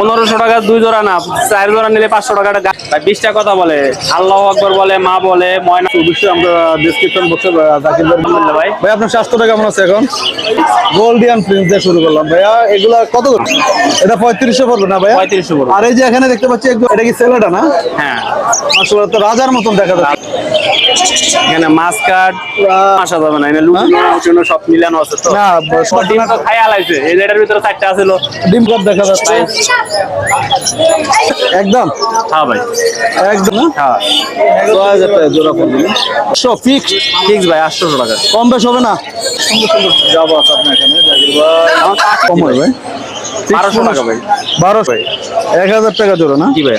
পনেরোশো টাকা দুই জোড়া না চার জোড়া নিলে পাঁচশো টাকা বিশটা কথা বলে। আল্লাহ আকবর বলে মা বলে ময়না অবশ্যই আমরা ডিসক্রিপশন বক্সে জাকির ভাই। ভাই ভাই আপনার স্বাস্থ্যটা কেমন আছে এখন? গোল্ডিয়ান প্রিন্স দিয়ে শুরু করলাম। ভাইয়া এগুলা কত করে? এটা পঁয়ত্রিশশো পড়বে না ভাইয়া? পঁয়ত্রিশশো পড়বে। আর এই যে এখানে দেখতে পাচ্ছি একদম এটা কি সেলাটা না? হ্যাঁ। আসলে তো রাজার মতন দেখা যাচ্ছে। এখানে মাছ কাট আসা যাবে না এখানে জন্য সব মিলানো আছে তো। না ডিম তো এই ভিতরে চারটা ডিম কপ দেখা যাচ্ছে। একদম? হ্যাঁ ভাই। একদম হ্যাঁ। ছয় হাজার টাকা জোড়া ফিক্স ঠিক ভাই আটশোশো টাকা। কম বেশ হবে না? যাব আছে আপনার এখানে জাকির ভাই। কম হয় ভাই। বারোশো টাকা ভাই। বারোশো। এক হাজার টাকা জোড়া না? কি ভাই?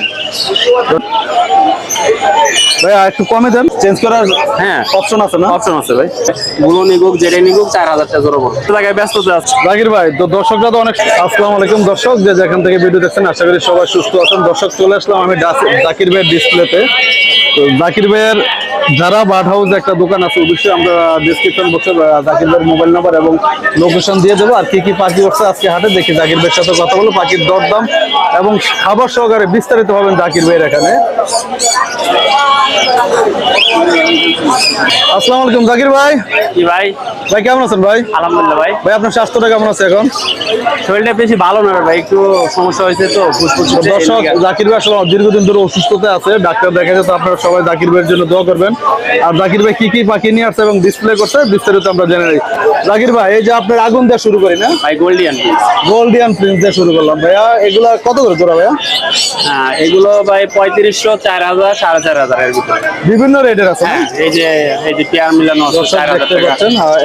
ভাই একটু কমে দেন। চেঞ্জ করার হ্যাঁ। অপশন আছে না? অপশন আছে ভাই। গুলো নিগুক জেরে নিগুক চার হাজার টাকা জোর জায়গায় ব্যস্ত আছে জাকির ভাই তো দর্শকরা তো অনেক আসসালামু আলাইকুম দর্শক। যে যেখান থেকে ভিডিও দেখছেন আশা করি সবাই সুস্থ আছেন। দর্শক চলে আসলাম আমি জাকির ভাইয়ের ডিসপ্লেতে তো জাকির ভাইয়ের যারা বার্ড হাউস একটা দোকান আছে অবশ্যই আমরা ডিসক্রিপশন বক্সে জাকির ভাইয়ের মোবাইল নাম্বার এবং লোকেশন দিয়ে দেবো। আর কি কি পাখি উঠছে আজকে হাটে দেখি জাকির ভাইয়ের সাথে কথা বলো। পাখির দরদাম এবং খাবার সহকারে বিস্তারিত হবেন জাকির ভাইয়ের এখানে। আসসালামু আলাইকুম জাকির ভাই। কি ভাই। ভাই কেমন আছেন ভাই? আলহামদুলিল্লাহ ভাই। ভাই আপনার স্বাস্থ্যটা কেমন আছে এখন? শরীরটা বেশি ভালো না ভাই একটু সমস্যা হয়েছে তো তো দর্শক জাকির ভাই আসলে দীর্ঘদিন ধরে অসুস্থতা আছে। ডাক্তার দেখাচ্ছে তো আপনারা সবাই জাকির ভাইয়ের জন্য দোয়া করবেন। আর জাকির ভাই কি কি পাখি নিয়ে আসছে এবং ডিসপ্লে করছে বিস্তারিত আমরা জেনে নিই। জাকির ভাই এই যে আপনার আগুন দিয়ে শুরু করি না? ভাই গোল্ডিয়ান গোল্ডিয়ান প্রিন্স দিয়ে শুরু করলাম। ভাইয়া এগুলা কত করে জোড়া ভাইয়া? হ্যাঁ এগুলো ভাই পঁয়ত্রিশশো চার হাজার সাড়ে চার হাজার এর ভিতরে। বিভিন্ন রেটের আছে হ্যাঁ এই যে এই যে পেয়ার মিলানো আছে চার হাজার টাকা।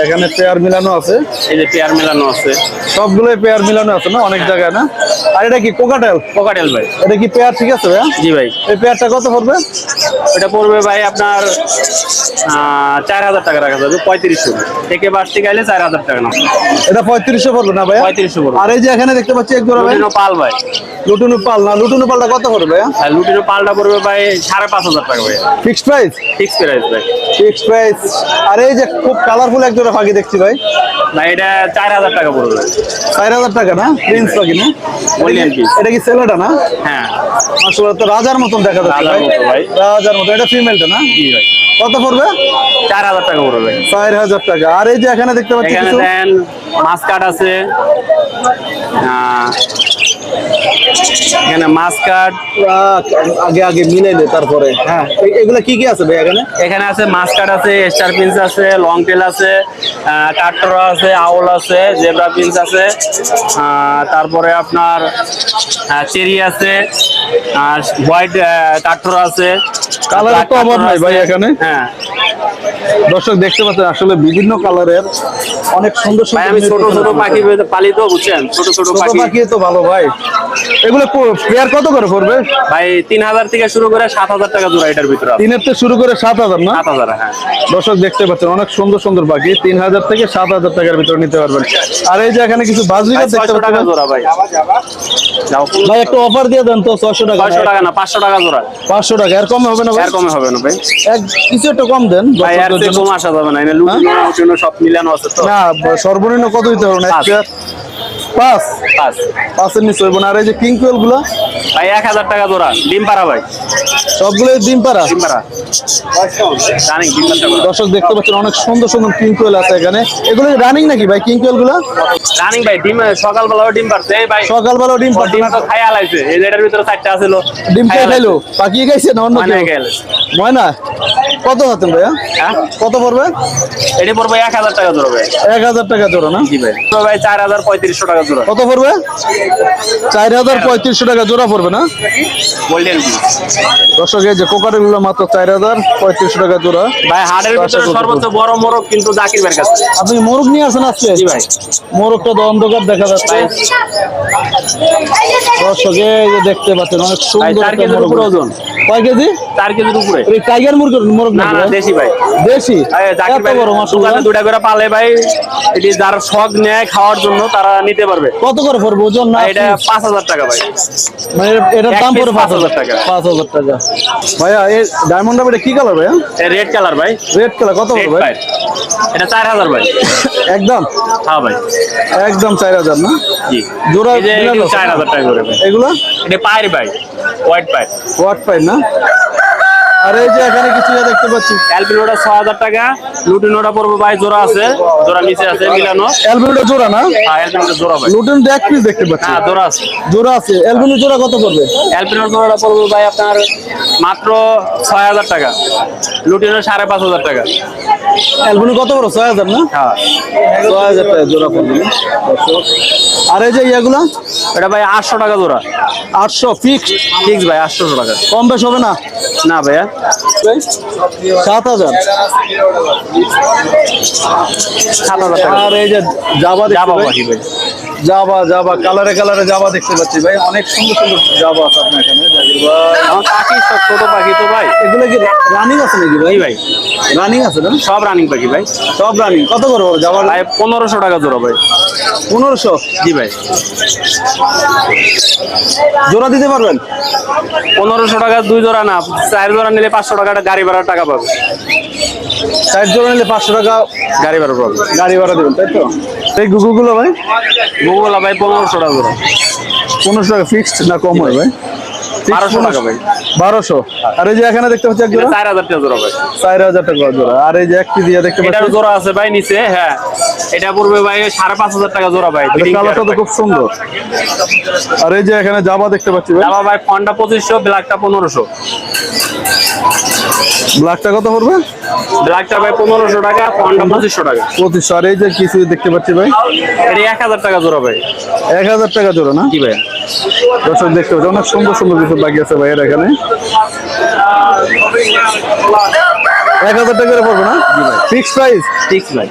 এখানে পেয়ার মিলানো আছে। এই যে পেয়ার মিলানো আছে। সবগুলোই পেয়ার মিলানো আছে না অনেক জায়গায় না? আর এটা কি কোকাটেল? কোকাটেল ভাই। এটা কি পেয়ার ঠিক আছে ভাইয়া? জি ভাই। এই পেয়ারটা কত পড়বে? এটা পড়বে ভাই আপনার চার হাজার টাকা রাখা যাবে পঁয়ত্রিশশো। থেকে বাড়তি গাইলে চার হাজার টাকা না এটা পঁয়ত্রিশশো পড়বে না ভাই পঁয়ত্রিশশো পড়বে। আর এই যে এখানে দেখতে পাচ্ছি এক জোড়া ভাই। পাল ভাই। লুটুনু পাল না লুটুনু পালটা কত পড়বে ভাইয়া? আর লুটিনো পালটা পড়বে ভাই সাড়ে পাঁচ হাজার টাকা ভাই ফিক্সড প্রাইস? ফিক্স প্রাইস ভাই। Fixed price. আর এই যে খুব কালারফুল এক জোড়া পাখি দেখছি ভাই। ভাই এটা চার হাজার টাকা পড়বে ভাই। চার হাজার টাকা না? প্রিন্স পাখি না। এটা কি সেলাটা না? হ্যাঁ। আসলে তো রাজার মতন দেখা যাচ্ছে ভাই। রাজার মতো। এটা ফিমেলটা না? জি ভাই। কত পড়বে? চার হাজার টাকা পড়বে চার হাজার টাকা। আর এই যে এখানে দেখতে পাচ্ছি এখানে মাছ কাট আছে এখানে মাছ কাট। আগে আগে মিলাইলে তারপরে। হ্যাঁ। এগুলা কি কি আছে ভাই এখানে? এখানে আছে মাছ কাট আছে স্টার পিন্স আছে লং টেল আছে কাঠরা আছে আউল আছে জেব্রা পিন্স আছে তারপরে আপনার চেরি আছে আর হোয়াইট কাঠরা আছে। কালারের তো অভাব নাই ভাই এখানে। হ্যাঁ। দর্শক দেখতে পাচ্ছেন আসলে বিভিন্ন কালারের অনেক সুন্দর সুন্দর আমি ছোট ছোট পাখি পালি তো বুঝছেন ছোট ছোট পাখি। পাখি তো ভালো ভাই। এগুলো পেয়ার কত করে পড়বে? ভাই তিন হাজার থেকে শুরু করে সাত হাজার টাকা জোড়া এটার ভিতরে তিনের থেকে শুরু করে সাত হাজার না? সাত হাজার হ্যাঁ। দর্শক দেখতে পাচ্ছেন অনেক সুন্দর সুন্দর পাখি। তিন হাজার থেকে সাত হাজার টাকার ভিতরে নিতে পারবেন। আর এই যে এখানে কিছু বাজরিকা দেখতে ছয়শো টাকা জোড়া ভাই। ভাই একটু অফার দিয়ে দেন তো ছয়শো টাকা ছয়শো টাকা না পাঁচশো টাকা জোড়া। পাঁচশো টাকা এর কম হবে না ভাই? এর কমে হবে না ভাই। কিছু একটু কম দেন ভাই এর দর্শকদের থেকে জন্য। কম আসা যাবে না জন্য সব মিলানো আছে তো। না সর্বনিম্ন কত দিতে হবে? না পাঁচ। পাঁচ? পাঁচ। পাঁচের নিচে হইব না। আর এই যে কিং কোয়েলগুলো? ভাই এক হাজার টাকা জোড়া। ডিম পাড়া ভাই। সবগুলো ডিম পাড়া? ডিম পাড়া। দর্শক দেখতে পাচ্ছেন অনেক সুন্দর সুন্দর কিং কোয়েল আছে এখানে। এগুলো রানিং নাকি ভাই কিং কোয়েলগুলো? জানি ভাই ডিম সকালবেলাও ডিম পারছে ভাই সকালবেলা ডিম ও, ডিম পাড়ছে তো খাই আলাইছে এই ভিতরে চারটা ডিম খেয়ে খাইলো? পাকিয়ে খাইছে না অন্য ময়না কত হতেন ভাইয়া? হ্যাঁ? কত পড়বে? এটি পড়বে এক হাজার টাকা ভাই এক হাজার টাকা জোড়া না? জি ভাই। তো ভাই চার হাজার পঁয়ত্রিশশো টাকা জোড়া কত পড়বে? চার হাজার পঁয়ত্রিশশো টাকা জোড়া পড়বে না? গোল্ডেন দর্শক এই যে কোকারেরগুলো মাত্র চার হাজার পঁয়ত্রিশশো টাকা জোড়া। ভাই ভিতরে সর্বোচ্চ বড় মোরগ কিন্তু জাকির ভাইয়ের কাছে। আপনি মোরগ নিয়ে আসেন আজকে? জি ভাই। মোরগটা তো অন্ধকার দেখা যাচ্ছে। দর্শক এই যে দেখতে পাচ্ছেন অনেক সুন্দর চার মোরগ। ওজন। কয় কেজি? চার কেজির উপরে। টাইগার মুরগ মোরগ না না দেশি ভাই। দেশি? জাকির ভাই দোকানে দুটা করে পালে ভাই এটি যারা শখ নেয় খাওয়ার জন্য তারা নিতে পারবে। কত করে পড়বে ওজন না এটা টাকা ভাই। মানে এটার দাম হাজার 5,000 টাকা। টাকা। পাঁচ হাজার টাকা। ভাইয়া এই ডায়মন্ড এটা কি কালার ভাইয়া? রেড কালার ভাই। রেড কালার কত পড়বে ভাই? ভাই এটা চার হাজার ভাই। একদম? হ্যাঁ ভাই। একদম চার হাজার না? জি। জোড়া টাকা করে ভাই। এগুলো? এটা পায়ের ভাই হোয়াইট পায়ের ওয়াট পাই না? আর এই যে এখানে কিছু ইয়ে দেখতে পাচ্ছি। অ্যালবিনোটা ছ হাজার টাকা লুটিনোটা পড়বে ভাই জোড়া আছে জোড়া নিচে আছে মিলানো। অ্যালবিনোটা জোড়া না? হ্যাঁ অ্যালবিনোটা জোড়া ভাই। লুটিন এক পিস দেখতে পাচ্ছি। হ্যাঁ জোড়া আছে। জোড়া আছে। অ্যালবিনো জোড়া কত পড়বে? অ্যালবিনোর জোড়াটা পড়বে ভাই আপনার মাত্র ছয় হাজার টাকা। লুটিনো সাড়ে পাঁচ হাজার টাকা। অ্যালবিনো কত বড়? ছয় হাজার না? হ্যাঁ। ছয় হাজার টাকা জোড়া পড়বে আর এই যে ইয়েগুলো? এটা ভাই আটশো টাকা জোড়া। আটশো ফিক্স ফিক্স ভাই আটশো টাকা। কম বেশ হবে না? না ভাইয়া। সাত হাজার। সাত হাজার টাকা। আর এই যে জাবা যাব পাখি ভাই ভাই। জাবা জাবা কালারে কালারে জাবা দেখতে পাচ্ছি ভাই। অনেক সুন্দর সুন্দর জাবা আছে আপনার এখানে। জাকির ভাই। আমার পাখি সব ছোট পাখি তো ভাই। এগুলো কি রানিং আছে নাকি ভাই? ভাই রানিং আছে না? সব রানিং পাখি ভাই। সব রানিং কত করে জাবা ভাই পনেরোশো টাকা জোড়া ভাই। পনেরোশো? জি ভাই। জোড়া দিতে পারবেন? পনেরোশো টাকা দুই জোড়া না। চার জোড়া নিলে পাঁচশো টাকা গাড়ি ভাড়ার টাকা পাবে। ষাট জোড়া নিলে পাঁচশো টাকা গাড়ি ভাড়া পাবে গাড়ি ভাড়া দেবেন তাই তো? এই গুগুগুলো ভাই? গুগলা ভাই পনেরোশো টাকা করে। পনেরোশো টাকা ফিক্সড না কম হয় ভাই? বারোশো টাকা ভাই। বারোশো। আর এই যে এখানে দেখতে পাচ্ছি চার হাজার টাকা জোড়া ভাই। চার হাজার টাকা জোড়া। আর এই যে এক কেজি দেখতে পাচ্ছি জোড়া আছে ভাই নিচে হ্যাঁ। এটা পড়বে ভাই সাড়ে পাঁচ হাজার টাকা জোড়া ভাই কালারটা তো খুব সুন্দর। আর এই যে এখানে জাবা দেখতে পাচ্ছি ভাই। জামা ভাই ফন্ডা পঁচিশশো ব্ল্যাকটা পনেরোশো। ব্ল্যাকটা কত পড়বে? ব্ল্যাকটা ভাই পনেরোশো টাকা ফন্ডা পঁচিশশো টাকা। পঁচিশশো। আর এই যে কিছু দেখতে পাচ্ছি ভাই। এটা এক হাজার টাকা জোড়া ভাই। এক হাজার টাকা জোড়া না? কি ভাই। দর্শক দেখতে পাচ্ছি অনেক সুন্দর সুন্দর কিছু বাকি আছে ভাইয়ের এখানে। এক হাজার টাকা করে পড়বে না? ফিক্স প্রাইস ঠিক ভাই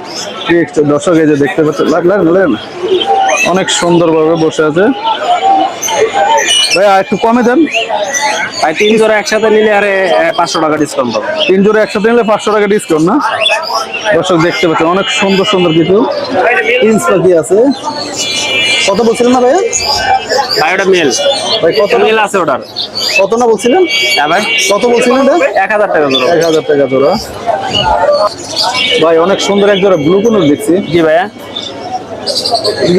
ফিক্স দর্শক এই যে দেখতে পাচ্ছেন লাগলেন লাগলেন অনেক সুন্দরভাবে বসে আছে। ভাই আর একটু কমে দেন। ভাই তিন জোড়া একসাথে নিলে আরে পাঁচশো টাকা ডিসকাউন্ট পাবে তিন জোড়া একসাথে নিলে পাঁচশো টাকা ডিসকাউন্ট না? দর্শক দেখতে পাচ্ছেন অনেক সুন্দর সুন্দর কিছু। ইন্স পাখি আছে? কত বলছিলেন না ভাইয়া? ভাই ওটা মেল। ভাই কত মেল আছে ওটার। কত না বলছিলেন? হ্যাঁ ভাই। কত বলছিলেন এক হাজার টাকা জোড়া এক হাজার টাকা জোড়া ভাই অনেক সুন্দর এক জোড়া ব্লু কোন দেখছি। জি ভাইয়া।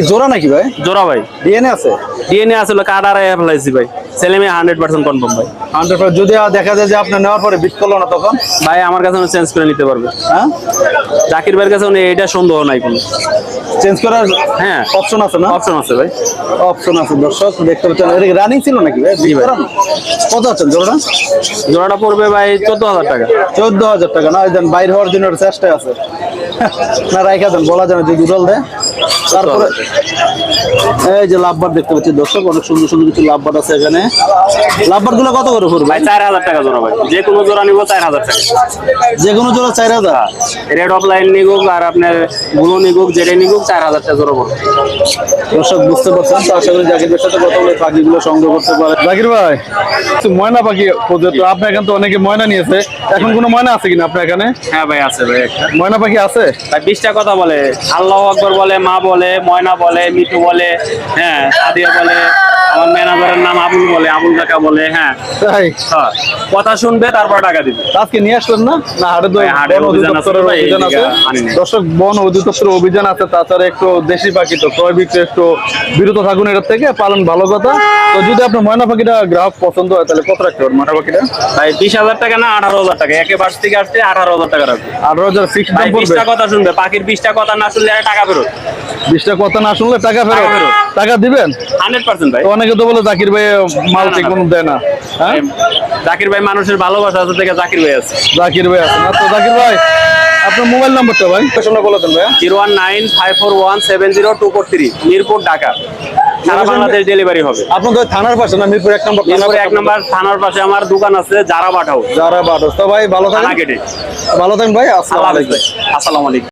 জোড়া নাকি ভাই? জোড়া ভাই। ডিএনএ আছে? ডিএনএ আছে কার্ড আর ফেলাইছি ভাই। ছেলে মেয়ে হান্ড্রেড পার্সেন্ট কনফার্ম ভাই। হান্ড্রেড যদি দেখা যায় যে আপনার নেওয়ার পরে বিট করল না তখন? ভাই আমার কাছে চেঞ্জ করে নিতে পারবে। হ্যাঁ? জাকির ভাইয়ের কাছে উনি এটা সন্দেহ নাই কোনো। চেঞ্জ করার হ্যাঁ। অপশন আছে না? অপশন আছে ভাই। অপশন আছে দর্শক দেখতে পাচ্ছেন। এটা রানিং ছিল নাকি ভাই? জি ভাই। কত আছেন জোড়া জোড়াটা পড়বে ভাই চোদ্দ হাজার টাকা। চোদ্দ হাজার টাকা না? ওই দেন বাইর হওয়ার জন্য ওর চেষ্টায় আছে। না রাইখা দেন বলা না যদি উড়াল দেয়। তারপরে এই যে লাভবার দেখতে পাচ্ছি দর্শক অনেক সুন্দর সুন্দর কিছু লাভবার আছে এখানে। লাভবারগুলো কত করে পড়বে? ভাই চার হাজার টাকা জোড়া ভাই। যে কোনো জোড়া নিবো চার হাজার টাকা। যে কোনো জোড়া চার হাজার? রেড অফ লাইন নিগুক আর আপনারগুলো নিগুক জেডে নিগুক চার হাজার টাকা জোড়া পড়বে। দর্শক বুঝতে পারছেন তো? আশা করি জাকিরের সাথে কথা বলে পাখিগুলো সংগ্রহ করতে পারে। জাকির ভাই ময়না পাখি প্রযুক্ত আপনার এখানে তো অনেকে ময়না নিয়েছে। এখন কোনো ময়না আছে কিনা আপনার এখানে? হ্যাঁ ভাই আছে ভাই ময়না পাখি আছে? ভাই বিশটা কথা বলে। আল্লাহ আকবর বলে মা বলে ময়না বলে মিঠু বলে হ্যাঁ সাদিয়া বলে আমার ম্যানেজারের নাম আবুল বলে আবুল কাকা বলে হ্যাঁ। হ্যাঁ, কথা শুনবে তারপর টাকা দিবে। আজকে নিয়ে আসলেন না? না অভিযান আছে অধিদপ্তরের অভিযান আছে। দর্শক বন অধিদপ্তরের অভিযান আছে তাছাড়া একটু দেশি পাখি তো ক্রয় বিক্রয় একটু বিরত থাকুন এটার থেকে পালন ভালো কথা। তো যদি আপনার ময়না পাখিটা গ্রাহক পছন্দ হয় তাহলে কত রাখতে পারেন ময়না পাখিটা? ভাই বিশ হাজার টাকা না আঠারো হাজার টাকা। একে বাস থেকে আসছে আঠারো হাজার টাকা রাখবে। আঠারো হাজার ফিক্স দাম পড়বে? কথা শুনবে পাখির বিশটা কথা না শুনলে টাকা ফেরত? বিশটা কথা না শুনলে টাকা ফেরত। টাকা দিবেন? হান্ড্রেড পার্সেন্ট ভাই। অনেকে তো বলে জাকির ভাই মাল ঠিক কোনো দেয় না। হ্যাঁ? জাকির ভাই মানুষের ভালোবাসা আছে থেকে জাকির ভাই আছে। জাকির ভাই আছে। না তো জাকির ভাই আপনার মোবাইল নাম্বারটা ভাই? পেছনে বলে দেন ভাই zero one nine five four one seven zero two four three Mirpur Dhaka. সারা বাংলাদেশ ডেলিভারি হবে। আপনাদের থানার পাশে না মিরপুর এক নম্বর মিরপুর এক নম্বর থানার পাশে আমার দোকান আছে যারা পাঠাও যারা বারো তো ভাই ভালো থাকেন। গেটে ভালো থাকেন ভাই আসসালামু আলাইকুম। ভাই। আসসালামু আলাইকুম।